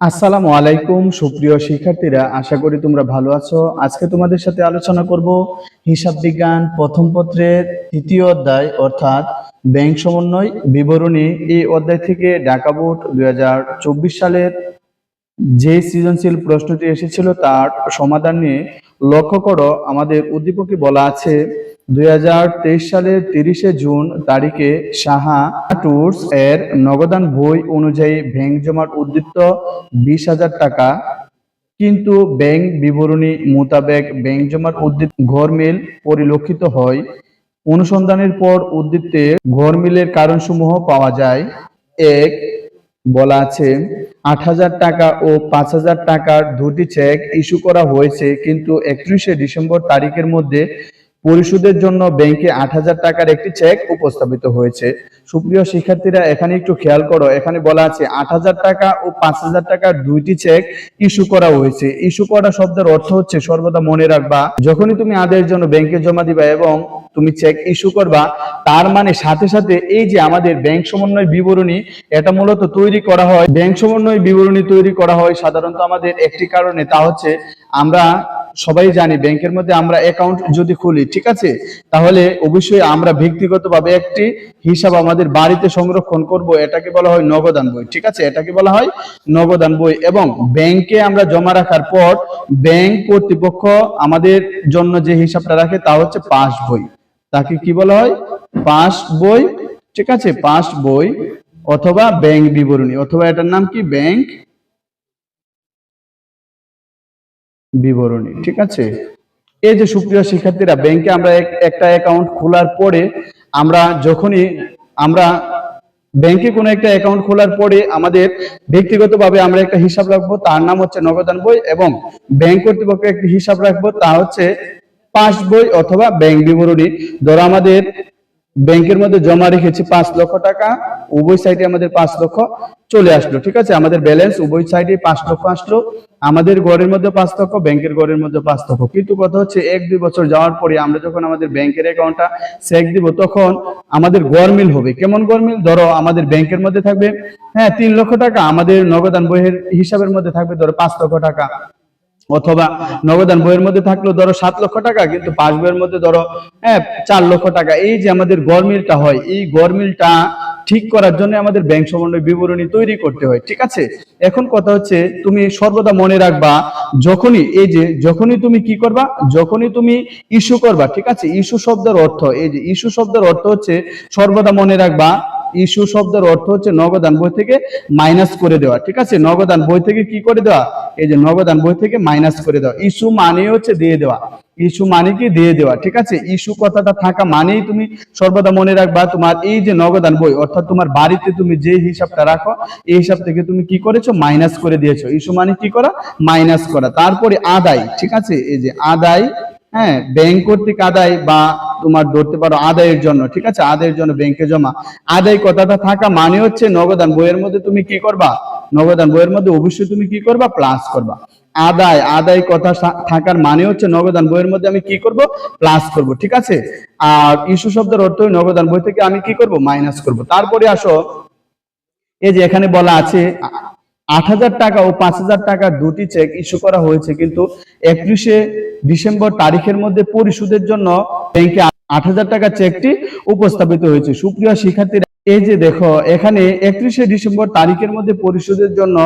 আসসালামু আলাইকুম, সুপ্রিয় শিক্ষার্থীরা, আশা করি তোমরা ভালো আছো। আজকে তোমাদের সাথে আলোচনা করব হিসাব বিজ্ঞান প্রথম পত্রের তৃতীয় অধ্যায়, অর্থাৎ ব্যাংক সমন্বয় বিবরণী। এই অধ্যায় থেকে ঢাকা বোর্ড দুই হাজার চব্বিশ সালের যে সৃজনশীল প্রশ্নটি এসেছিল, তার সমাধান নিয়ে লক্ষ্য করো। আমাদের উদ্দীপকে বলা আছে দুই হাজার তেইশ সালের তিরিশে জুন তারিখে সাহা ট্যুরস এর নগদান বই অনুযায়ী ব্যাংক জমার উদ্দীপ্ত বিশ হাজার টাকা, কিন্তু ব্যাংক বিবরণী মোতাবেক ব্যাংক জমার উদ্দীপ ঘরমিল পরিলক্ষিত হয়। অনুসন্ধানের পর উদ্দীপ্তে ঘরমিলের কারণসমূহ পাওয়া যায়। এক, বলা আছে, আট হাজার টাকা ও পাঁচ হাজার টাকার দুটি চেক ইস্যু করা হয়েছে, কিন্তু একত্রিশে ডিসেম্বর তারিখের মধ্যে পরিশোধের জন্য ব্যাংকে আট হাজার টাকার একটি চেক উপস্থাপিত হয়েছে। সুপ্রিয় শিক্ষার্থীরা, এখানে একটু খেয়াল করো। এখানে বলা আছে, আট হাজার টাকা ও পাঁচ হাজার টাকার দুইটি চেক ইস্যু করা হয়েছে। ইস্যু করা শব্দের অর্থ হচ্ছে সর্বদা মনে রাখবা, যখনই তুমি আদায়ের জন্য ব্যাংকে জমা দিবা এবং তুমি চেক ইস্যু করবা, তার মানে সাথে সাথে এই যে আমাদের ব্যাংক সমন্বয় বিবরণী, এটা মূলত তৈরি করা হয়। ব্যাংক সমন্বয় বিবরণী তৈরি করা হয় সাধারণত আমাদের একটি কারণে, তা হচ্ছে আমরা সবাই জানি, ব্যাংকের মধ্যে আমরা অ্যাকাউন্ট যদি খুলি, ঠিক আছে? তাহলে অবশ্যই আমরা ব্যক্তিগতভাবে একটি হিসাব আমাদের বাড়িতে সংরক্ষণ করব, এটাকে বলা হয় নগদান বই, ঠিক আছে? এটাকে বলা হয় নগদান বই এবং ব্যাংকে আমরা জমা রাখার পর ব্যাংক কর্তৃপক্ষ আমাদের জন্য যে হিসাবটা রাখে তা হচ্ছে পাস বই। তাকে কি বলা হয়? পাস বই, ঠিক আছে? পাস বই অথবা ব্যাংক বিবরণী, অথবা এটার নাম কি? ব্যাংক বিবরণী, ঠিক আছে? এই যে সুপ্রিয় শিক্ষার্থীরা, ব্যাংকে আমরা একটা অ্যাকাউন্ট খোলার পরে আমরা যখনই, আমরা ব্যাংকে কোনো একটা অ্যাকাউন্ট খোলার পরে আমাদের ব্যক্তিগতভাবে আমরা একটা হিসাব রাখব, তার নাম হচ্ছে নগদান বই এবং ব্যাংক কর্তৃপক্ষ একটি হিসাব রাখব, তা হচ্ছে পাস বই অথবা ব্যাংক বিবরণী। ধরো আমাদের ব্যাংকের মধ্যে জমা রেখেছি পাঁচ লক্ষ টাকা, উভয় সাইডে আমাদের পাঁচ লক্ষ চলে আসলো, ঠিক আছে? আমাদের ব্যালেন্স উভয় সাইডে পাঁচ লক্ষ আসলো, আমাদের ঘরের মধ্যে পাঁচ লক্ষ, ব্যাংকের ঘরের মধ্যে পাঁচ লক্ষ। কিন্তু কথা হচ্ছে, এক দুই বছর যাওয়ার পরে আমরা যখন আমাদের ব্যাংকের অ্যাকাউন্টটা চেক দিব, তখন আমাদের গরমিল হবে। কেমন গরমিল ধরো, আমাদের ব্যাংকের মধ্যে থাকবে হ্যাঁ তিন লক্ষ টাকা, আমাদের নগদান বইয়ের হিসাবের মধ্যে থাকবে, ধরো, পাঁচ লক্ষ টাকা। অথবা নগদান বইয়ের মধ্যে থাকল ধরো সাত লক্ষ টাকা, কিন্তু পাঁচ বইয়ের মধ্যে ধরো হ্যাঁ চার লক্ষ টাকা। এই যে আমাদের গরমিলটা হয়, এই গরমিলটা ঠিক করার জন্য আমাদের ব্যাংক সমন্বয় বিবরণী তৈরি করতে হয়, ঠিক আছে? এখন কথা হচ্ছে, তুমি সর্বদা মনে রাখবা, যখনই, এই যে যখনই তুমি কি করবা, যখনই তুমি ইস্যু করবা, ঠিক আছে? ইস্যু শব্দের অর্থ, এই যে ইস্যু শব্দের অর্থ হচ্ছে সর্বদা মনে রাখবা ইস্যু শব্দের অর্থ হচ্ছে নগদান বই থেকে মাইনাস করে দেওয়া, ঠিক আছে? নগদান বই থেকে কি করে দেওয়া? এই যে নগদান বই থেকে মাইনাস করে দেওয়া। ইস্যু মানে হচ্ছে দিয়ে দেওয়া। ইস্যু মানে কি? দিয়ে দেওয়া, ঠিক আছে? ইস্যু কথাটা থাকা মানেই তুমি সর্বদা মনে রাখবা, তোমার এই যে নগদান বই, অর্থাৎ তোমার বাড়িতে তুমি যে হিসাবটা রাখো, এই হিসাব থেকে তুমি কি করেছ? মাইনাস করে দিয়েছ। ইস্যু মানে কি করা? মাইনাস করা। তারপরে আদায়, ঠিক আছে? এই যে আদায় হ্যাঁ ব্যাংক কর্তৃক আদায় বা তোমার ধরতে পারো আদায়ের জন্য, ঠিক আছে? আদায়ের জন্য ব্যাংকে জমা। আদায় কথাটা থাকা মানে হচ্ছে নগদান বইয়ের মধ্যে তুমি কি করবা? নগদান বইয়ের মধ্যে অবশ্যই তুমি কি করবা? প্লাস করবা। আদায় আদায় কথা থাকার মানে হচ্ছে নগদান বইয়ের মধ্যে আমি কি করব? প্লাস করব, ঠিক আছে? আর ইস্যু শব্দের অর্থ নগদান বই থেকে আমি কি করব? মাইনাস করব। তারপরে আসো, এই যে এখানে বলা আছে আট হাজার টাকা ও পাঁচ টাকার দুটি চেক ইস্যু করা হয়েছে, কিন্তু একত্রিশে ডিসেম্বর তারিখের মধ্যে পরিশোধের জন্য ব্যাংকে আট হাজার টাকার চেকটি উপস্থাপিত হয়েছে। সুপ্রিয় শিক্ষার্থীরা, এই যে দেখো, এখানে একত্রিশে ডিসেম্বর তারিখের মধ্যে পরিশোধের জন্য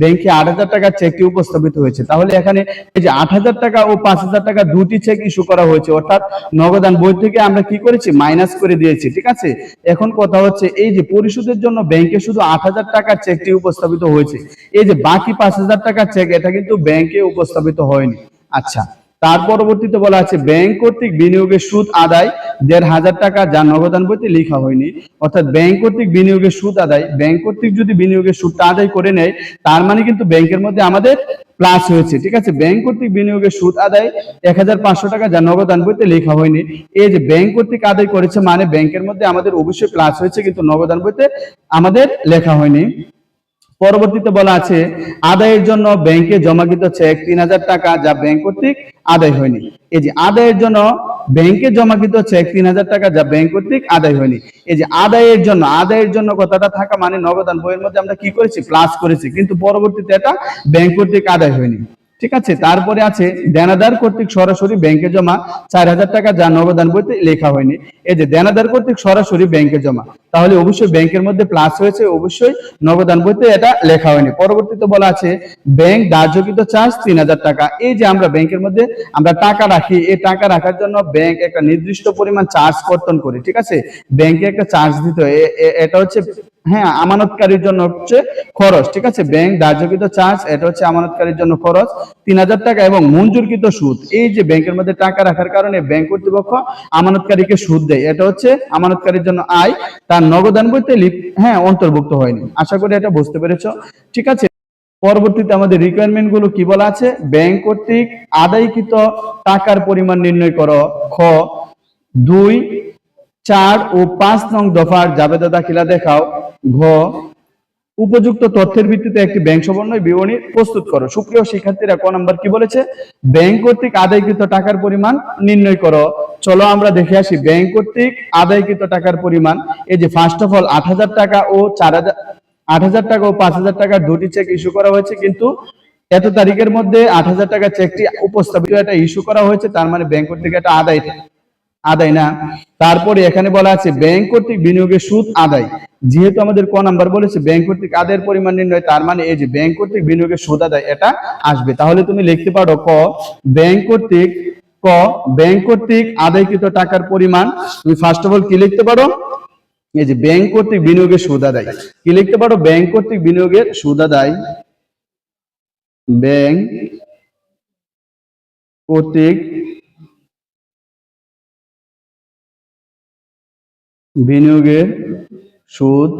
ব্যাংকে আট হাজার টাকার চেকটি উপস্থাপিত হয়েছে। তাহলে এখানে এই যে আট হাজার টাকা ও পাঁচ হাজার টাকা দুটি চেক ইস্যু করা হয়েছে, অর্থাৎ নগদান বই থেকে আমরা কি করেছি? মাইনাস করে দিয়েছি, ঠিক আছে? এখন কথা হচ্ছে এই যে পরিশোধের জন্য ব্যাংকে শুধু আট হাজার টাকার চেকটি উপস্থাপিত হয়েছে। এই যে বাকি পাঁচ হাজার টাকার চেক, এটা কিন্তু ব্যাংকে উপস্থাপিত হয়নি। আচ্ছা তার পরবর্তীতে বলা আছে, ব্যাংক কর্তৃক বিনিয়োগের সুদ আদায় দেড় হাজার টাকা যা নগদান বইতে লেখা হয়নি। অর্থাৎ ব্যাংক কর্তৃক বিনিয়োগের সুদ আদায়, ব্যাংক কর্তৃক যদি বিনিয়োগের সুদটা আদায় করে নেয়, তার মানে কিন্তু ব্যাংকের মধ্যে আমাদের প্লাস হয়েছে, ঠিক আছে? ব্যাংক কর্তৃক বিনিয়োগের সুদ আদায় এক হাজার পাঁচশো টাকা যা নগদান বইতে লেখা হয়নি। এই যে ব্যাংক কর্তৃক আদায় করেছে মানে ব্যাংকের মধ্যে আমাদের অবশ্যই প্লাস হয়েছে, কিন্তু নগদান বইতে আমাদের লেখা হয়নি। পরবর্তীতে বলা আছে, আদায়ের জন্য ব্যাংকে জমাকৃত চেক তিন হাজার টাকা, যা ব্যাংক কর্তৃক আদায় হয়নি। এই যে আদায়ের জন্য ব্যাংকে জমাকৃত চেক তিন হাজার টাকা, যা ব্যাংক কর্তৃক আদায় হয়নি। এই যে আদায়ের জন্য আদায়ের জন্য কথাটা থাকা মানে নবদান বইয়ের মধ্যে আমরা কি করেছি? প্লাস করেছি। কিন্তু পরবর্তীতে এটা ব্যাংক কর্তৃক আদায় হয়নি। ঠিক আছে? তারপরে আছে দেনাদার কর্তৃক সরাসরি ব্যাংকে জমা চার হাজার টাকা যা নবদান বইতে লেখা হয়নি। এই যে দেনাদার কর্তৃক সরাসরি ব্যাংকে জমা, তাহলে অবশ্যই ব্যাংকের মধ্যে প্লাস হয়েছে অবশ্যই নবদান বইতে এটা লেখা হয়নি। পরবর্তীতে বলা আছে, ব্যাংক ধার্যকৃত চার্জ তিন হাজার টাকা। এই যে আমরা ব্যাংকের মধ্যে আমরা টাকা রাখি, এই টাকা রাখার জন্য ব্যাংক একটা নির্দিষ্ট পরিমাণ চার্জ কর্তন করে, ঠিক আছে? ব্যাংকে একটা চার্জ দিতে হয়। এটা হচ্ছে হ্যাঁ আমানতকারীর জন্য হচ্ছে খরচ, ঠিক আছে? ব্যাংক ধার্যকৃত চার্জ, এটা হচ্ছে আমানতকারীর জন্য খরচ তিন হাজার টাকা এবং মঞ্জুরকৃত সুদ। এই যে ব্যাংকের মধ্যে টাকা রাখার কারণে ব্যাংক কর্তৃপক্ষ আমানতকারীকে সুদ দেয়। এটা হচ্ছে আমানতকারীর জন্য আয়, তার নগদান বইতে হ্যাঁ অন্তর্ভুক্ত হয়নি। আশা করি এটা বুঝতে পেরেছ। ঠিক আছে? পরবর্তীতে আমাদের রিকোয়ারমেন্টগুলো কি বলা আছে? ব্যাংক কর্তৃক আদায়কৃত টাকার পরিমাণ নির্ণয় করো। খ, দুই, চার ও পাঁচ নং দফার জাবেদা দাখিলা দেখাও। ঘ, উপযুক্ত তথ্যের ভিত্তিতে একটি ব্যাংক সমন্বয় বিবরণী প্রস্তুত করো। সুপ্রিয় শিক্ষার্থীরা, ক নাম্বার কি বলেছে? ব্যাংক কর্তৃক আদায়কৃত টাকার পরিমাণ নির্ণয় করো। চলো আমরা দেখে আসি, ব্যাংক কর্তৃক আদায়কৃত টাকার পরিমাণ। এই যে ফার্স্ট অফ অল আট হাজার টাকা ও চার হাজার, আট হাজার টাকা ও পাঁচ হাজার টাকার দুটি চেক ইস্যু করা হয়েছে, কিন্তু এত তারিখের মধ্যে আট হাজার টাকার চেকটি উপস্থাপিত এটা ইস্যু করা হয়েছে, তার মানে ব্যাংক কর্তৃক এটা আদায় আদায় না। তারপরে এখানে বলা আছে, ব্যাংক কর্তৃক বিনিয়োগের সুদ আদায়। যেহেতু আমাদের ক নাম্বার বলেছে, ব্যাংক কর্তৃক আদায়ের পরিমাণ নির্ণয়, তার মানে এই যে ব্যাংক কর্তৃক বিনিয়োগের সুদ আদায়, এটা আসবে। তাহলে তুমি লিখতে পারো ক, ব্যাংক কর্তৃক, ক, ব্যাংক কর্তৃক আদায়কৃত টাকার পরিমাণ। তুমি ফার্স্ট অফ অল কি লিখতে পারো? এই যে ব্যাংক কর্তৃক বিনিয়োগের সুদ আদায়। কি লিখতে পারো? ব্যাংক কর্তৃক বিনিয়োগের সুদ আদায়। ব্যাংক কর্তৃক বিনিয়োগের সুদ।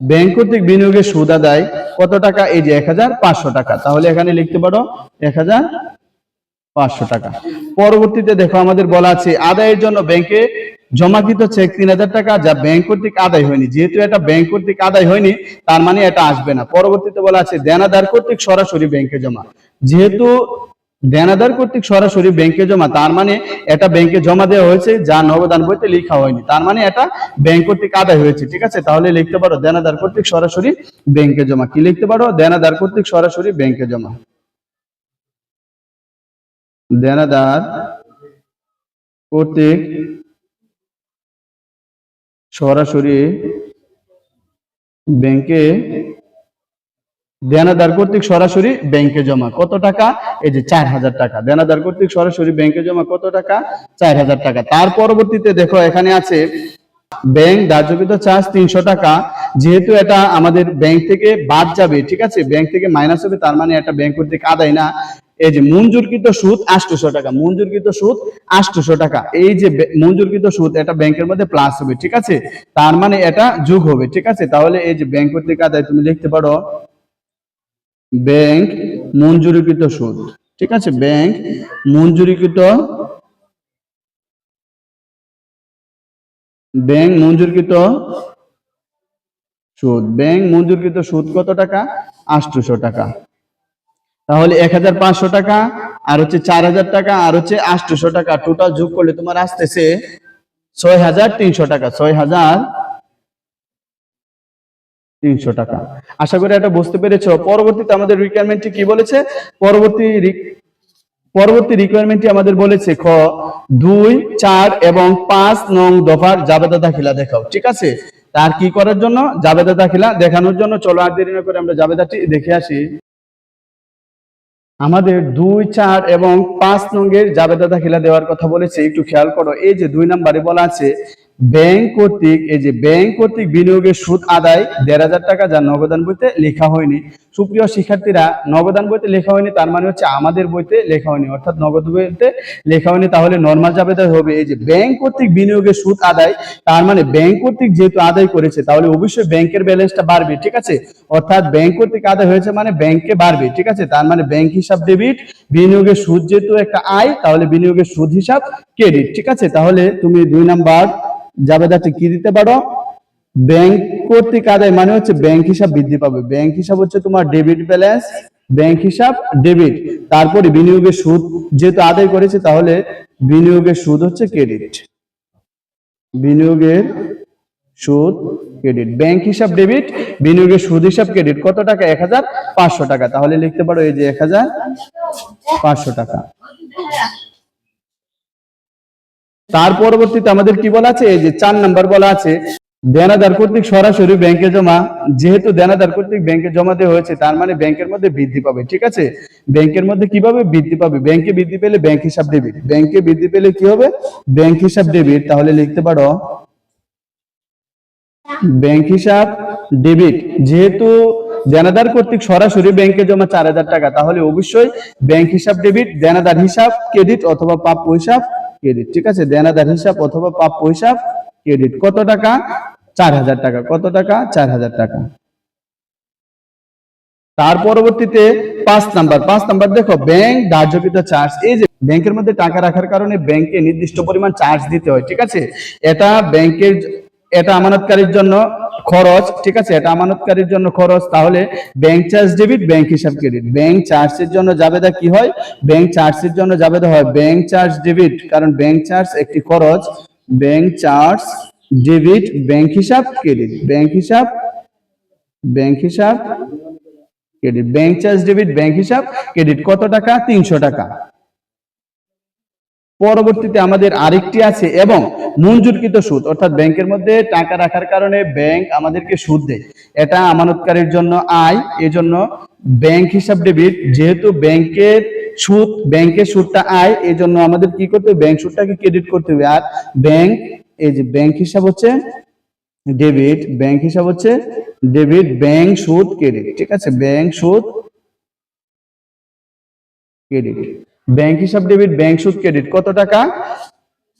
ব্যাংক কর্তৃক বিনিয়োগের সুদ আদায় কত টাকা? এই যে এক হাজার পাঁচশো টাকা। তাহলে এখানে লিখতে পারো এক পাঁচশো টাকা। পরবর্তীতে দেখো আমাদের বলা আছে, আদায়ের জন্য ব্যাংকে জমাকৃত চেক তিন হাজার টাকা, যা ব্যাংক কর্তৃক আদায় হয়নি। যেহেতু এটা ব্যাংক কর্তৃক আদায় হয়নি, তার মানে এটা আসবে না। পরবর্তীতে বলা আছে, দেনাদার কর্তৃক সরাসরি ব্যাংকে জমা। যেহেতু দেনাদার কর্তৃক সরাসরি ব্যাংকে জমা, তার মানে এটা ব্যাংকে জমা দেওয়া হয়েছে, যা নবদান বইতে লেখা হয়নি। তার মানে এটা ব্যাংক কর্তৃক আদায় হয়েছে, ঠিক আছে? তাহলে লিখতে পারো, দেনাদার কর্তৃক সরাসরি ব্যাংকে জমা। কি লিখতে পারো? দেনাদার কর্তৃক সরাসরি ব্যাংকে জমা। দেনাদার কর্তৃক সরাসরি ব্যাংকে দেনাদার কর্তৃক সরাসরি ব্যাংকে জমা। কত টাকা? এই যে চার হাজার টাকা। দেনাদার কর্তৃক সরাসরি ব্যাংকে জমা কত টাকা? চার হাজার টাকা। তার পরবর্তীতে দেখো, এখানে আছে ব্যাংক ধার্যকৃত চার্জ তিনশো টাকা। যেহেতু এটা আমাদের ব্যাংক থেকে বাদ যাবে, ঠিক আছে? ব্যাংক থেকে মাইনাস হবে, তার মানে এটা ব্যাংক কর্তৃক আদায় না। এই যে মঞ্জুরকৃত সুদ আটশোশো টাকা। মঞ্জুরকৃত সুদ আটশোশো টাকা। এই যে মঞ্জুরকৃত সুদ এটা ব্যাংকের মধ্যে প্লাস হবে, ঠিক আছে? তার মানে এটা যোগ হবে, ঠিক আছে? তাহলে এই যে ব্যাংক কর্তৃক আদায় তুমি লিখতে পারো ব্যাংক মঞ্জুরিকৃত সুদ। ঠিক আছে? ব্যাংক মঞ্জুরিকৃত ব্যাংক মঞ্জুরকৃত সুদ। ব্যাংক মঞ্জুরকৃত সুদ কত টাকা? আটশোশো টাকা। তাহলে এক হাজার পাঁচশো টাকা, আর হচ্ছে চার হাজার টাকা, আর হচ্ছে আটশোশো টাকা। টোটাল যোগ করলে তোমার আসতেছে ছয় হাজার তিনশো টাকা। ছয় হাজার তিনশো টাকা। আশা করি এটা বুঝতে পেরেছ। পরবর্তীতে আমাদের রিকোয়ারমেন্টটি কি বলেছে? পরবর্তী পরবর্তী রিকোয়ারমেন্টটি আমাদের বলেছে খ, দুই, চার এবং পাঁচ নং দফার জাবেদা দাখিলা দেখাও। ঠিক আছে? তার কি করার জন্য? জাবেদা দাখিলা দেখানোর জন্য চলো আর দেরি না করে আমরা জাবেদাটি দেখে আসি। আমাদের দুই, চার এবং পাঁচ নঙ্গের জাবেদা দাখিলা দেওয়ার কথা বলেছে। একটু খেয়াল করো। এই যে দুই নম্বরে বলা আছে ব্যাংক কর্তৃক, এই যে ব্যাংক কর্তৃক বিনিয়োগের সুদ আদায় দেড় হাজার টাকা যা নগদান বইতে লেখা হয়নি। সুপ্রিয় শিক্ষার্থীরা, নবদান বইতে লেখা হয়নি, তার মানে হচ্ছে আমাদের বইতে লেখা হয়নি। অর্থাৎ নগদ বইতে লেখা হয়নি, তাহলে নর্মাল জাবেদা হবে। এই যে ব্যাংক কর্তৃক বিনিয়োগের সুদ আদায়, তার মানে ব্যাংক কর্তৃক যেহেতু আদায় করেছে, তাহলে অবশ্যই ব্যাংকের ব্যালেন্সটা বাড়বে, ঠিক আছে? অর্থাৎ ব্যাংক কর্তৃক আদায় হয়েছে মানে ব্যাংকে বাড়বে, ঠিক আছে? তার মানে ব্যাংক হিসাব ডেবিট বিনিয়োগের সুদ যেহেতু একটা আয়, তাহলে বিনিয়োগের সুদ হিসাব ক্রেডিট ঠিক আছে? তাহলে তুমি দুই নাম্বার জাবেদাটি কি দিতে পারো? ব্যাংক কর্তৃক আদায় মানে হচ্ছে ব্যাংক হিসাব বৃদ্ধি পাবে। ব্যাংক হিসাব হচ্ছে তোমার ডেবিট ব্যালেন্স ব্যাংক হিসাব ডেবিট তারপরে বিনিয়োগের সুদ যেহেতু আদায় করেছে, তাহলে বিনিয়োগের সুদ হচ্ছে ক্রেডিট বিনিয়োগের সুদ ক্রেডিট ব্যাংক হিসাব ডেবিট বিনিয়োগের সুদ হিসাব ক্রেডিট কত টাকা? এক হাজার পাঁচশো টাকা। তাহলে লিখতে পারো এই যে এক হাজার পাঁচশো টাকা। তার পরবর্তীতে আমাদের কি বলা আছে? এই যে চার নাম্বার বলা আছে দেনাদার কর্তৃক সরাসরি ব্যাংকে জমা, যেহেতু দেনাদার কর্তৃক ব্যাংকে জমা দেওয়া হয়েছে, তার মানে ব্যাংকের মধ্যে বৃদ্ধি পাবে, ঠিক আছে? ব্যাংকের মধ্যে কীভাবে বৃদ্ধি পাবে? ব্যাংকে বৃদ্ধি পেলে ব্যাংক হিসাব ডেবিট ব্যাংকে বৃদ্ধি পেলে কি হবে? ব্যাংক হিসাব ডেবিট তাহলে লিখতে পারো, ব্যাংক হিসাব ডেবিট যেহেতু দেনাদার কর্তৃক সরাসরি ব্যাংকে জমা চার হাজার টাকা, তাহলে অবশ্যই ব্যাংক হিসাব ডেবিট দেনাদার হিসাব ক্রেডিট অথবা প্রাপ্য হিসাব ক্রেডিট ঠিক আছে? দেনাদার হিসাব অথবা প্রাপ্য হিসাব ক্রেডিট কত টাকা? চার হাজার টাকা। কত টাকা? চার হাজার টাকা। তার পরবর্তীতে পাঁচ নাম্বার। পাঁচ নাম্বার, দেখো ব্যাংক ধার্যকৃত চার্জ এই যে ব্যাংকের মধ্যে টাকা রাখার কারণে ব্যাংকে নির্দিষ্ট পরিমাণ চার্জ দিতে হয়, ঠিক আছে? এটা ব্যাংকের এটা আমানতকারীর জন্য খরচ, ঠিক আছে? এটা আমানতকারীর জন্য খরচ, তাহলে ব্যাংক চার্জ ডেবিট ব্যাংক হিসাব ক্রেডিট ব্যাংক চার্জের জন্য জাবেদা কি হয়? ব্যাংক চার্জের জন্য জাবেদা হয়। ব্যাংক চার্জ ডেবিট কারণ ব্যাংক চার্জ একটি খরচ। ব্যাংক চার্জ ডেবিট, ব্যাংক হিসাব, ক্রেডিট। ব্যাংক হিসাব ব্যাংক হিসাব, credit. Bank charge debit, bank হিসাব, ক্রেডিট। কত টাকা? তিনশো টাকা। পরবর্তীতে আমাদের আরেকটি আছে এবং মঞ্জুরকৃত সুদ। অর্থাৎ ব্যাংকের মধ্যে টাকা রাখার কারণে ব্যাংক আমাদেরকে সুদ দেয়। এটা আমানতকারীর জন্য আয়। এজন্য ব্যাংক হিসাব ডেবিট, যেহেতু ব্যাংকের সুদ, ব্যাংকের সুদটা আয়, এজন্য আমাদের কি করতে হবে? ব্যাংক সুদটাকে ক্রেডিট করতে হবে। আর ব্যাংক এই যে ব্যাংক হিসাব হচ্ছে ডেবিট ব্যাংক হিসাব হচ্ছে ডেবিট ব্যাংক সুদ ক্রেডিট ঠিক আছে? ব্যাংক সুদ ক্রেডিট ব্যাংক হিসাব ডেবিট ব্যাংক সুদ ক্রেডিট কত টাকা?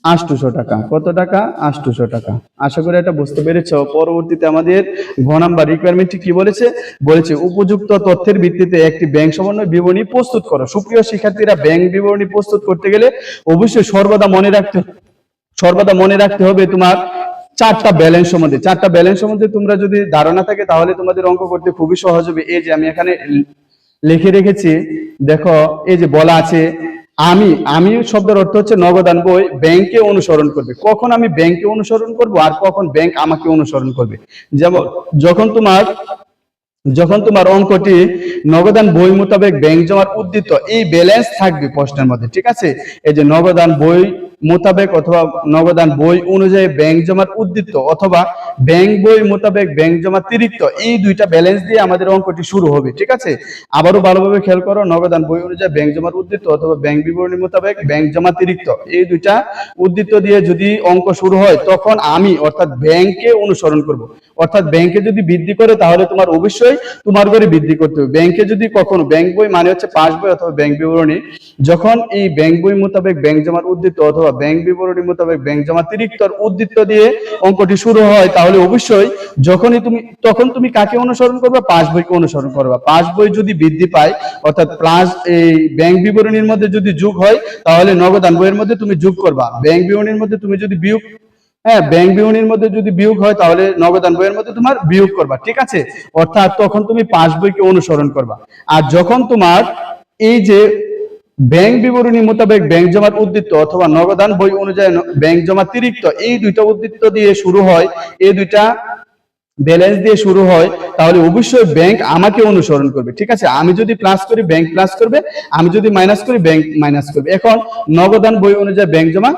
আটশোশো টাকা। কত টাকা? আটশোশো টাকা। আশা করি এটা বুঝতে পেরেছ। পরবর্তীতে আমাদের ঘ নাম্বার রিকোয়ারমেন্টটি কি বলেছে? বলেছে উপযুক্ত তথ্যের ভিত্তিতে একটি ব্যাংক সমন্বয় বিবরণী প্রস্তুত করো। সুপ্রিয় শিক্ষার্থীরা ব্যাংক বিবরণী প্রস্তুত করতে গেলে অবশ্যই সর্বদা মনে রাখতে সর্বদা মনে রাখতে হবে তোমার চারটা ব্যালেন্স সম্বন্ধে। চারটা ব্যালেন্স সম্বন্ধে তোমরা যদি ধারণা থাকে, তাহলে তোমাদের অঙ্ক করতে খুবই সহজ হবে। এই যে আমি এখানে লিখে রেখেছি, দেখো, এই যে বলা আছে, আমি আমি শব্দের অর্থ হচ্ছে নগদান বই ব্যাংকে অনুসরণ করবে। কখন আমি ব্যাংকে অনুসরণ করব আর কখন ব্যাংক আমাকে অনুসরণ করবে? যেমন, যখন তোমার যখন তোমার অঙ্কটি নগদান বই মোতাবেক ব্যাংক জমার উদ্দিত, এই ব্যালেন্স থাকবে প্রশ্নের মধ্যে, ঠিক আছে? এই যে নগদান বই মোতাবেক অথবা নগদান বই অনুযায়ী ব্যাংক জমার উদ্দিত অথবা ব্যাংক বই মোতাবেক ব্যাংক জমাতিরিক্ত এই দুইটা ব্যালেন্স দিয়ে আমাদের অঙ্কটি শুরু হবে, ঠিক আছে? আবারও ভালোভাবে খেয়াল করো, নগদান বই অনুযায়ী ব্যাংক জমার উদ্দিত অথবা ব্যাংক বিবরণী মোতাবেক ব্যাংক জমাতিরিক্ত এই দুইটা উদ্দিত দিয়ে যদি অঙ্ক শুরু হয়, তখন আমি, অর্থাৎ ব্যাংকে অনুসরণ করব। অর্থাৎ ব্যাংকে যদি বৃদ্ধি করে, তাহলে তোমার অবশ্যই তোমার করে বৃদ্ধি করতে হবে। ব্যাংকে যদি কখনো ব্যাংক বই মানে হচ্ছে পাস বই অথবা ব্যাংক বিবরণী, যখন এই ব্যাংক বই মোতাবেক ব্যাংক জমার উদ্দিত অথবা ব্যাংক বিবরণী মোতাবেক ব্যাংক জমা তিরিক্ত উদ্দিত দিয়ে অঙ্কটি শুরু হয়, তাহলে অবশ্যই যখনই তুমি, তখন তুমি কাকে অনুসরণ করবে? পাস বইকে অনুসরণ করবে। পাস বই যদি বৃদ্ধি পায়, অর্থাৎ প্লাস এই ব্যাংক বিবরণীর মধ্যে যদি যোগ হয়, তাহলে নগদান বইয়ের মধ্যে তুমি যোগ করবা। ব্যাংক বিবরণীর মধ্যে তুমি যদি বিয়োগ হ্যাঁ ব্যাংক বিবরণীর মধ্যে যদি বিয়োগ হয়, তাহলে নগদান বইয়ের মধ্যে তোমার বিয়োগ করবা, ঠিক আছে? অর্থাৎ তখন তুমি অনুসরণ করবা। আর যখন তোমার এই যে ব্যাংক বিবরণী মোতাবেক ব্যাংক জমার উদ্দিত অথবা বই অনুযায়ী ব্যাংক জমা তিরিক্ত, এই দুইটা উদ্দিত দিয়ে শুরু হয়, এই দুইটা ব্যালেন্স দিয়ে শুরু হয়, তাহলে অবশ্যই ব্যাংক আমাকে অনুসরণ করবে, ঠিক আছে? আমি যদি প্লাস করি, ব্যাংক প্লাস করবে, আমি যদি মাইনাস করি, ব্যাংক মাইনাস করবে। এখন নগদান বই অনুযায়ী ব্যাংক জমা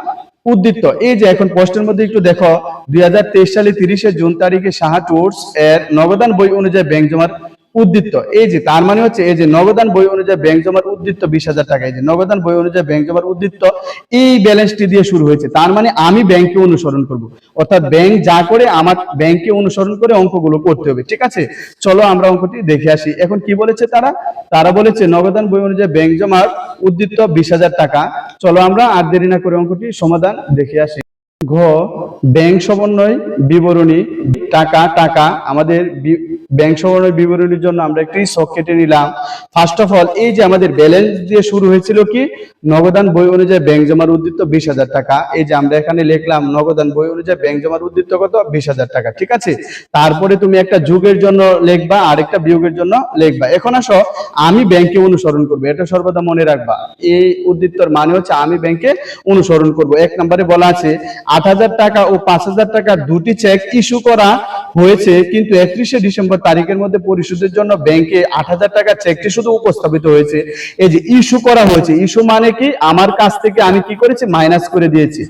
উদ্দিত এই যে এখন পোস্টের মধ্যে একটু দেখো, দুই হাজার তেইশ সালে তিরিশে জুন তারিখে সাহা টুর্স এর নবদান বই অনুযায়ী ব্যাংক জমার উদ্দিত এই যে, তার মানে হচ্ছে এই যে নগদান বই অনুযায়ী ব্যাংক জমার উদ্দিত বিশ হাজার টাকা, এই যে নগদান বই অনুযায়ী ব্যাংক জমার উদ্দিত এই ব্যালেন্সটি দিয়ে শুরু হয়েছে। তার মানে আমি ব্যাংকে অনুসরণ করব। অর্থাৎ ব্যাংক যা করে, আমার ব্যাংকে অনুসরণ করে অঙ্কগুলো করতে হবে। ঠিক আছে? চলো আমরা অঙ্কটি দেখে আসি। এখন কি বলেছে তারা? তারা বলেছে নগদান বই অনুযায়ী ব্যাংক জমার উদ্দিত বিশ হাজার টাকা। চলো আমরা আর দেরি না করে অঙ্কটি সমাধান দেখে আসি। ঘ, ব্যাংক সমন্বয় বিবরণী টাকা টাকা আমাদের ব্যাংক সবরণের বিবরণীর জন্য আমরা একটি শখ কেটে নিলাম। ফার্স্ট অফ অল এই যে আমাদের ব্যালেন্স দিয়ে শুরু হয়েছিল কি? নগদান বই অনুযায়ী ব্যাংক জমার উদ্বৃত্ত বিশ হাজার টাকা। এই যে আমরা এখানে লিখলাম, নগদান বই অনুযায়ী ব্যাংক জমার উদ্বৃত্ত কত? বিশ হাজার টাকা, ঠিক আছে? তারপরে তুমি একটা যুগের জন্য লিখবা, আরেকটা বিয়োগের জন্য লিখবা। এখন আসো, আমি ব্যাংকে অনুসরণ করব, এটা সর্বদা মনে রাখবা। এই উদ্বৃত্তর মানে হচ্ছে আমি ব্যাংকে অনুসরণ করব। এক নম্বরে বলা আছে, আট হাজার টাকা ও পাঁচ হাজার টাকা দুটি চেক ইস্যু করা হয়েছে, কিন্তু একত্রিশে ডিসেম্বর তারিখের মধ্যে পরিশোধের জন্য ব্যাংকে আট হাজার টাকার চেকটি শুধু উপস্থাপিত হয়েছে। এই যে ইস্যু করা হয়েছে ইস্যু মানে কি? আমার কাছ থেকে আমি কি করেছি? মাইনাস করে দিয়েছি।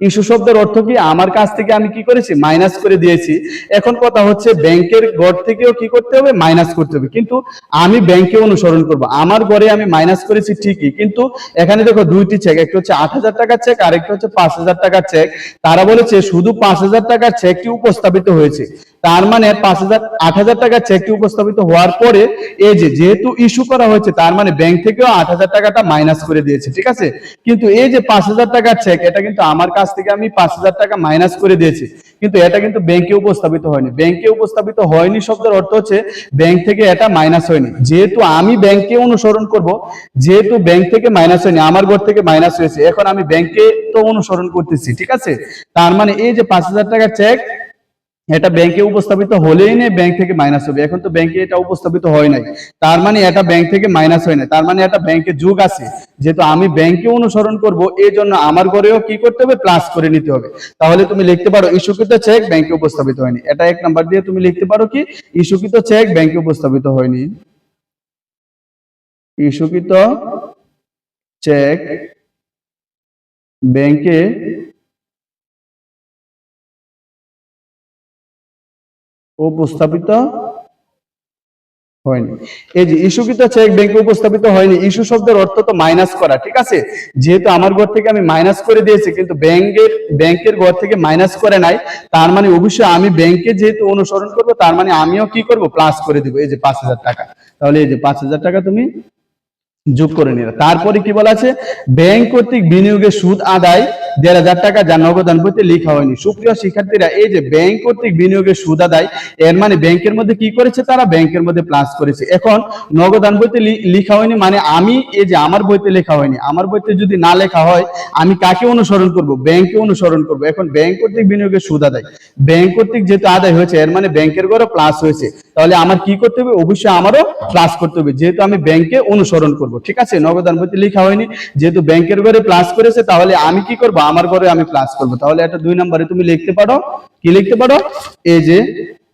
ইস্যু শব্দের অর্থ কি? আমার কাছ থেকে আমি কি করেছি? মাইনাস করে দিয়েছি। এখন কথা হচ্ছে ব্যাংকের গড় থেকেও কি করতে হবে? মাইনাস করতে হবে। কিন্তু আমি ব্যাংকে অনুসরণ করব। আমার গড়ে আমি মাইনাস করেছি ঠিকই। কিন্তু এখানে দেখো দুইটি চেক একটা হচ্ছে আট হাজার টাকার চেক আর একটা হচ্ছে পাঁচ হাজার টাকার চেক তারা বলেছে শুধু পাঁচ হাজার টাকার চেকটি উপস্থাপিত হয়েছে। তার মানে পাঁচ হাজার, আট হাজার টাকার চেকটি উপস্থাপিত হওয়ার পরে এই যে যেহেতু ইস্যু করা হয়েছে, তার মানে ব্যাংক থেকেও আট হাজার টাকাটা মাইনাস করে দিয়েছে, ঠিক আছে? কিন্তু এই যে পাঁচ হাজার টাকার চেক এটা কিন্তু আমার কাছ থেকে আমি পাঁচ হাজার টাকা মাইনাস করে দিয়েছি। কিন্তু এটা কিন্তু ব্যাংকে উপস্থাপিত হয়নি। ব্যাংকে উপস্থাপিত হয়নি শব্দের অর্থ হচ্ছে ব্যাংক থেকে এটা মাইনাস হয়নি। যেহেতু আমি ব্যাংকে অনুসরণ করব, যেহেতু ব্যাংক থেকে মাইনাস হয়নি, আমার ঘর থেকে মাইনাস হয়েছে, এখন আমি ব্যাংকে তো অনুসরণ করতেছি, ঠিক আছে? তার মানে এই যে পাঁচ হাজার টাকার চেক এটা ব্যাংকে উপস্থাপিত হলেই না ব্যাংক থেকে মাইনাস হবে। এখন তো ব্যাংকে এটা উপস্থাপিত হয় নাই। তার মানে এটা ব্যাংক থেকে মাইনাস হয় না তার মানে এটা ব্যাংকে যুগ আছে। যেহেতু আমি ব্যাংকে অনুসরণ করব, এই জন্য আমার ঘরেও কি করতে হবে? প্লাস করে নিতে হবে। তাহলে তুমি লিখতে পারো, ইস্যুকৃত চেক ব্যাংকে উপস্থাপিত হয়নি। এটা এক নাম্বার দিয়ে তুমি লিখতে পারো কি? ইস্যুকৃত চেক ব্যাংকে উপস্থাপিত হয়নি। ইস্যুকৃত চেক ব্যাংকে উপস্থাপিত হয়নি। এই যে ইস্যুকৃত চেক ব্যাংকে উপস্থাপিত হয়নি। ইস্যু শব্দের অর্থ তো মাইনাস করা, ঠিক আছে? যেহেতু আমার ঘর থেকে আমি মাইনাস করে দিয়েছি, কিন্তু ব্যাংকের ব্যাংকের ঘর থেকে মাইনাস করে নাই, তার মানে অবশ্যই আমি ব্যাংকে যেহেতু অনুসরণ করব, তার মানে আমিও কি করব? প্লাস করে দিব। এই যে পাঁচ হাজার টাকা। তাহলে এই যে পাঁচ হাজার টাকা তুমি যোগ করে নিল তারপরে কি বলা আছে? ব্যাংক কর্তৃক বিনিয়োগের সুদ আদায় দেড় হাজার টাকা যা নগদান বইতে লেখা হয়নি। সুপ্রিয় শিক্ষার্থীরা, এই যে ব্যাংক কর্তৃক বিনিয়োগের সুদ আদায়, এর মানে ব্যাংকের মধ্যে কি করেছে তারা? ব্যাংকের মধ্যে প্লাস করেছে। এখন নগদান বইতে লেখা হয়নি মানে আমি এই যে আমার বইতে লেখা হয়নি, আমার বইতে যদি না লেখা হয়, আমি কাকে অনুসরণ করব? ব্যাংকে অনুসরণ করব। এখন ব্যাংক কর্তৃক বিনিয়োগের সুদ আদায়। ব্যাংক কর্তৃক যেহেতু আদায় হয়েছে, এর মানে ব্যাংকের ঘরে প্লাস হয়েছে। তাহলে আমার কি করতে হবে? অবশ্যই আমারও প্লাস করতে হবে। যেহেতু আমি ব্যাংকে অনুসরণ করব। ঠিক আছে? নগদান বইতে লেখা হয়নি। যেহেতু ব্যাংকের ঘরে প্লাস করেছে, তাহলে আমি কি করব? আমার ঘরে আমি প্লাস করব। তাহলে এটা দুই নম্বরে তুমি লিখতে পারো। কি লিখতে পারো? এই যে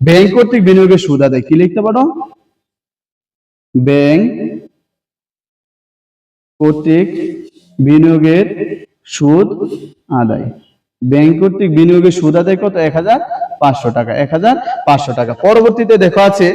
ব্যাংক কর্তৃক বিনিয়োগের সুদ আদায়। কি লিখতে পারো? ব্যাংক কর্তৃক বিনিয়োগের সুদ আদায়। ব্যাংক কর্তৃক বিনিয়োগের সুদ আদায় কত? এক হাজার পাঁচশো টাকা, এক হাজার পাঁচশো টাকা। পরবর্তীতে দেখো আছে,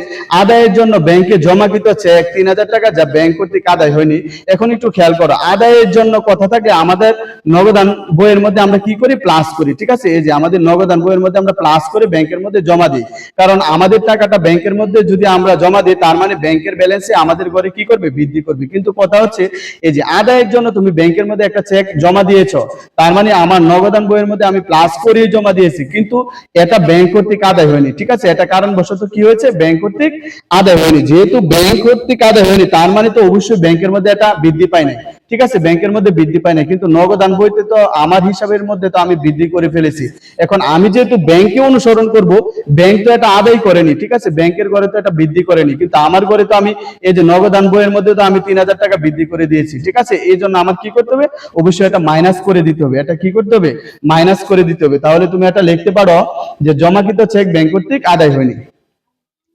আদায়ের জন্য ব্যাংকে জমাকৃত এক তিন হাজার টাকা, যা ব্যাংক কর্তৃক আদায় হয়নি। এখন একটু খেয়াল করো, আদায়ের জন্য কথা থাকে আমাদের নগদান বইয়ের মধ্যে আমরা কি করি? প্লাস করি, ঠিক আছে? এই যে আমাদের নগদান বইয়ের মধ্যে আমরা প্লাস করে ব্যাংকের মধ্যে জমা দিই। কারণ আমাদের টাকাটা ব্যাংকের মধ্যে যদি আমরা জমা দিই, তার মানে ব্যাংকের ব্যালেন্সে আমাদের ঘরে কি করবে? বৃদ্ধি করবে। কিন্তু কথা হচ্ছে, এই যে আদায়ের জন্য তুমি ব্যাংকের মধ্যে একটা চেক জমা দিয়েছ, তার মানে আমার নগদান বইয়ের মধ্যে আমি প্লাস করিয়ে জমা দিয়েছি। কিন্তু এটা ব্যাংক কর্তৃক আদায় হয়নি, ঠিক আছে? এটা কারণবশত কি হয়েছে? ব্যাংক কর্তৃক আদায় হয়নি। যেহেতু ব্যাংক কর্তৃক আদায় হয়নি, তার মানে তো অবশ্যই ব্যাংকের মধ্যে এটা বৃদ্ধি পায় নাই। ঠিক আছে, ব্যাংকের মধ্যে বৃদ্ধি পায় না কিন্তু নগদান বইতে তো আমার হিসাবের মধ্যে তো আমি বৃদ্ধি করে ফেলেছি। এখন আমি যেহেতু ব্যাংকে অনুসরণ করব, ব্যাংক তো এটা আদায় করেনি, ঠিক আছে, ব্যাংকের ঘরে তো এটা বৃদ্ধি করেনি, কিন্তু আমার ঘরে তো আমি এই যে নগদান বইয়ের মধ্যে তো আমি তিন হাজার টাকা বৃদ্ধি করে দিয়েছি, ঠিক আছে, এই জন্য আমার কি করতে হবে? অবশ্যই এটা মাইনাস করে দিতে হবে। এটা কি করতে হবে? মাইনাস করে দিতে হবে। তাহলে তুমি এটা লিখতে পারো যে জমাকৃত চেক ব্যাংক কর্তৃক আদায় হয়নি।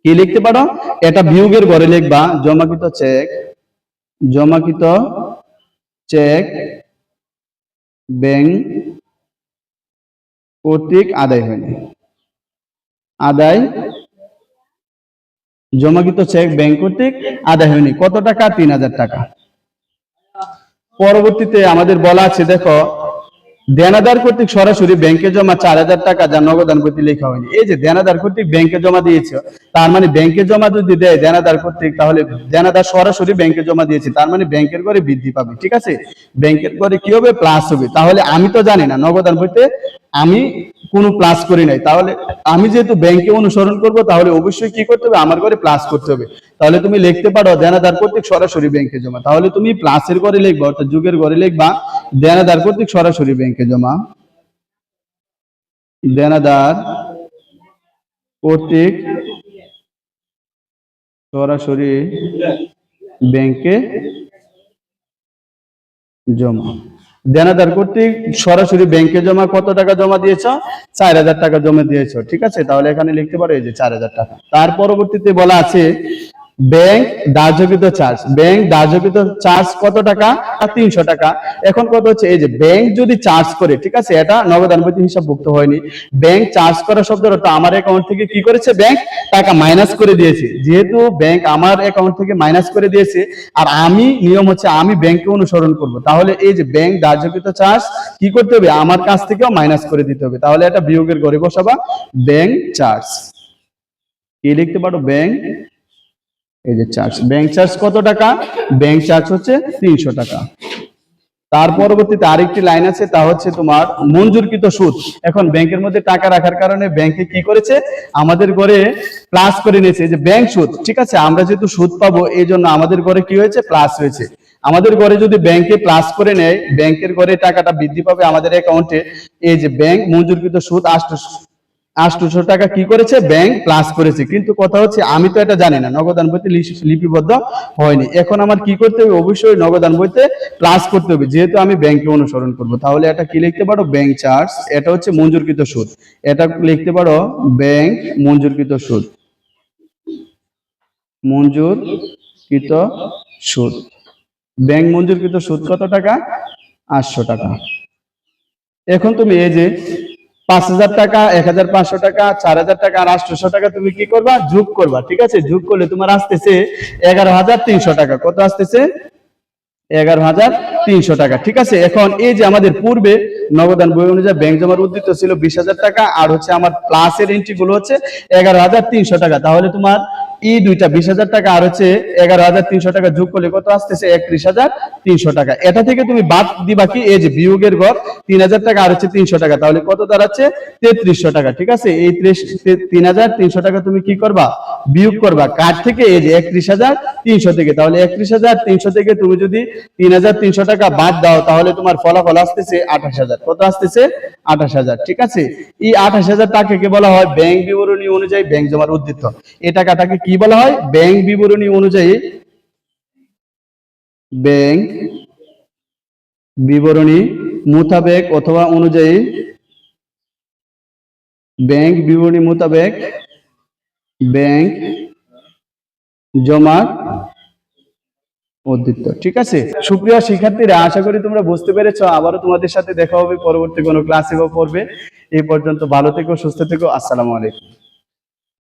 কি লিখতে পারো? এটা বিয়োগের ঘরে লিখবা, জমাকৃত চেক জমাকৃত চেক, ব্যাংক কর্তৃক আদায় হয়নি। আদায়, জমাকৃত চেক ব্যাংক কর্তৃক আদায় হয়নি। কত টাকা? তিন হাজার টাকা। পরবর্তীতে আমাদের বলা আছে, দেখো দেনাদার কর্তৃক সরাসরি ব্যাংকে জমা চার হাজার টাকা যা নগদান করতে লেখা হয়নি। এই যে দেনাদার কর্তৃক ব্যাংকে জমা দিয়েছে, তার মানে ব্যাংকে জমা যদি দেয় দেনাদার কর্তৃক, তাহলে দেনাদার সরাসরি ব্যাংকে জমা দিয়েছে, তার মানে ব্যাংকের করে বৃদ্ধি পাবে, ঠিক আছে? ব্যাংকের করে কি হবে? প্লাস হবে। তাহলে আমি তো জানি না নগদান বইতে আমি কোনো প্লাস করি নাই। তাহলে আমি যেহেতু ব্যাংকে অনুসরণ করব, তাহলে অবশ্যই কি করতে হবে? আমার ঘরে প্লাস করতে হবে। তাহলে তুমি লিখতে পারো, দেনাদার কর্তৃক সরাসরি ব্যাংকে জমা। তাহলে তুমি প্লাসের ঘরে লিখবা, অর্থাৎ যুগের ঘরে লিখবা, দেনাদার কর্তৃক সরাসরি ব্যাংকে জমা। দেনাদার কর্তৃক সরাসরি ব্যাংকে জমা। দেনাদার কর্তৃক সরাসরি ব্যাংকে জমা কত টাকা জমা দিয়েছ? চার হাজার টাকা জমা দিয়েছ, ঠিক আছে? তাহলে এখানে লিখতে পারো এই যে চার হাজার টাকা। তার পরবর্তীতে বলা আছে ব্যাংক দার্যকৃত চার্জ ব্যাংক দার্যকৃত চার্জ কত টাকা? তিনশো টাকা। এখন কত হচ্ছে, এই যে ব্যাংক যদি চার্জ করে, ঠিক আছে, এটা নগদান বইতে হিসাবভুক্ত হয়নি। ব্যাংক চার্জ করা শব্দের অর্থ আমার অ্যাকাউন্ট থেকে কি করেছে ব্যাংক টাকা মাইনাস করে দিয়েছে। যেহেতু ব্যাংক আমার অ্যাকাউন্ট থেকে মাইনাস করে দিয়েছে, আর আমি, নিয়ম হচ্ছে আমি ব্যাংকে অনুসরণ করব। তাহলে এই যে ব্যাংক দার্যকৃত চার্জ কি করতে হবে? আমার কাছ থেকেও মাইনাস করে দিতে হবে। তাহলে এটা বিয়োগের ঘরে বসাবা ব্যাংক চার্জ কি লিখতে পারো? ব্যাংক এই যে চার্জ ব্যাংক চার্জ কত টাকা? ব্যাংক চার্জ হচ্ছে তিনশো টাকা। তার পরবর্তীতে আরেকটি লাইন আছে, তা হচ্ছে তোমার মঞ্জুরকৃত সুদ। এখন ব্যাংকের মধ্যে টাকা রাখার কারণে ব্যাংকে কি করেছে? আমাদের ঘরে প্লাস করে নিয়েছে যে ব্যাংক সুদ, ঠিক আছে? আমরা যেহেতু সুদ পাবো, এই জন্য আমাদের ঘরে কি হয়েছে? প্লাস হয়েছে। আমাদের ঘরে যদি ব্যাংকে প্লাস করে নেয় ব্যাংকের ঘরে টাকাটা বৃদ্ধি পাবে আমাদের অ্যাকাউন্টে এই যে ব্যাংক মঞ্জুরকৃত সুদ আষ্ট আটশোশো টাকা কি করেছে? ব্যাংক প্লাস করেছে। কিন্তু কথা হচ্ছে, আমি তো এটা জানি না। নগদান বইতে লিপিবদ্ধ হয়নি। এখন আমার কি করতে হবে? অবশ্যই নগদান বইতে প্লাস করতে হবে। যেহেতু আমি ব্যাংকে অনুসরণ করব। তাহলে এটা কি লিখতে পারো? ব্যাংক চার্জ এটা হচ্ছে মঞ্জুরকৃত সুদ। এটা লিখতে পারো? ব্যাংক মঞ্জুরকৃত সুদ। মঞ্জুরকৃত সুদ। ব্যাংক মঞ্জুরকৃত সুদ কত টাকা? আটশো টাকা। এখন তুমি এই যে পাঁচ হাজার টাকা, এক হাজার পাঁচশো টাকা, চার হাজার টাকা আর আটশোশো টাকা তুমি কি করবা? যোগ করবা, ঠিক আছে? যোগ করলে তোমার আসতেছে এগারো হাজার তিনশো টাকা। কত আসতেছে? এগারো হাজার তিনশো টাকা, ঠিক আছে? এখন এই যে আমাদের পূর্বে নবদান বই অনুযায়ী ব্যাংক জমার উদ্দিত ছিল বিশ হাজার টাকা, আর হচ্ছে আমার প্লাসের এন্ট্রি গুলো হচ্ছে এগারো হাজার তিনশো টাকা। তাহলে তোমার এই দুইটা বিশ হাজার টাকা আর হচ্ছে এগারো হাজার তিনশো টাকা যোগ করলে কত আসতেছে? একত্রিশ হাজার তিনশো টাকা। এটা থেকে তুমি বাদ দিবা কি? এই যে বিয়োগের ঘর, তিন হাজার টাকা আর হচ্ছে তিনশো টাকা। তাহলে কত দাঁড়াচ্ছে? তেত্রিশশো টাকা, ঠিক আছে? এই তিন হাজার তিনশো টাকা তুমি কি করবা? বিয়োগ করবা। কার থেকে? এই যে একত্রিশ হাজার তিনশো থেকে। তাহলে একত্রিশ হাজার তিনশো থেকে তুমি যদি তিন হাজার তিনশো টাকা বাদ দাও, তাহলে তোমার ফলাফল আসতেছে আঠাশ হাজার। কত আসতেছে? আঠাশ হাজার, ঠিক আছে? এই আঠাশ হাজার টাকাকে বলা হয় ব্যাংক বিবরণী অনুযায়ী ব্যাংক জমার উদ্দিষ্ট এই টাকাটাকে কি বলা হয়? ব্যাংক বিবরণী অনুযায়ী ব্যাংক বিবরণী মোতাবেক অথবা অনুযায়ী ব্যাংক বিবরণী মোতাবেক ব্যাংক জমা উদ্দিষ্ট ঠিক আছে? সুপ্রিয় শিক্ষার্থীরা, আশা করি তোমরা বুঝতে পেরেছ। আবারও তোমাদের সাথে দেখা হবে পরবর্তী কোনো ক্লাসে বা পড়বে এই পর্যন্ত ভালো থেকো, সুস্থ থেকো। আসসালামু আলাইকুম।